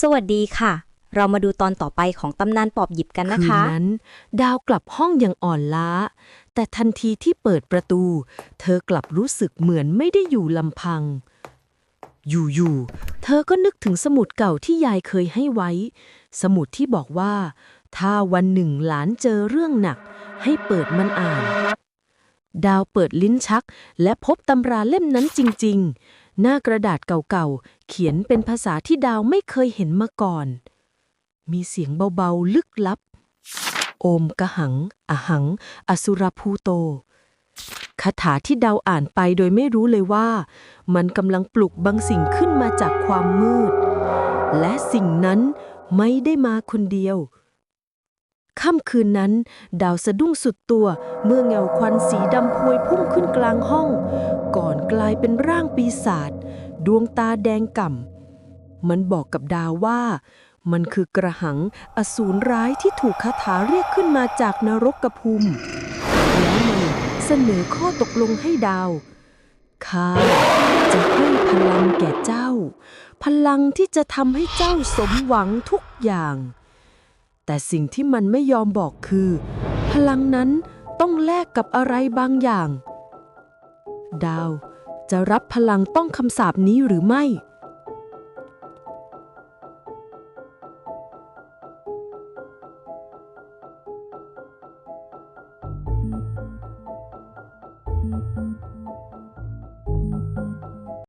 สวัสดีค่ะ เรามาดูตอนต่อไปของตำนานปอบหยิบกันนะคืนคะนั้น ดาวกลับห้องอย่างอ่อนล้า แต่ทันทีที่เปิดประตู เธอกลับรู้สึกเหมือนไม่ได้อยู่ลำพัง อยู่ๆ เธอก็นึกถึงสมุดเก่าที่ยายเคยให้ไว้ สมุดที่บอกว่า ถ้าวันหนึ่งหลานเจอเรื่องหนัก ให้เปิดมันอ่าน ดาวเปิดลิ้นชัก และพบตำราเล่มนั้นจริง ๆ หน้ากระดาษเก่าๆ เขียนเป็นภาษาที่ดาวไม่เคยเห็นมาก่อน มีเสียงเบาๆ ลึกลับ โอมกะหัง อหัง อสุรภูโต คาถาที่ดาวอ่านไปโดยไม่รู้เลยว่า มันกำลังปลุกบางสิ่งขึ้นมาจากความมืด และสิ่งนั้นไม่ได้มาคนเดียว ค่ำคืนนั้น ดาวสะดุ้งสุดตัว เมื่อเงาควันสีดำพวยพุ่งขึ้นกลางห้อง ก่อนกลายเป็นร่างปีศาจดวงตาแดงก่ำมันบอกกับดาวว่า มันคือกระหังอสูรร้ายที่ถูกคาถาเรียกขึ้นมาจากนรกกภูมิแล้วมันเสนอข้อตกลงให้ดาวข้าจะให้พลังแก่เจ้า พลังที่จะทำให้เจ้าสมหวังทุกอย่าง แต่สิ่งที่มันไม่ยอมบอกคือ พลังนั้นต้องแลกกับอะไรบางอย่าง ดาวจะรับพลังต้องคำสาปนี้หรือไม่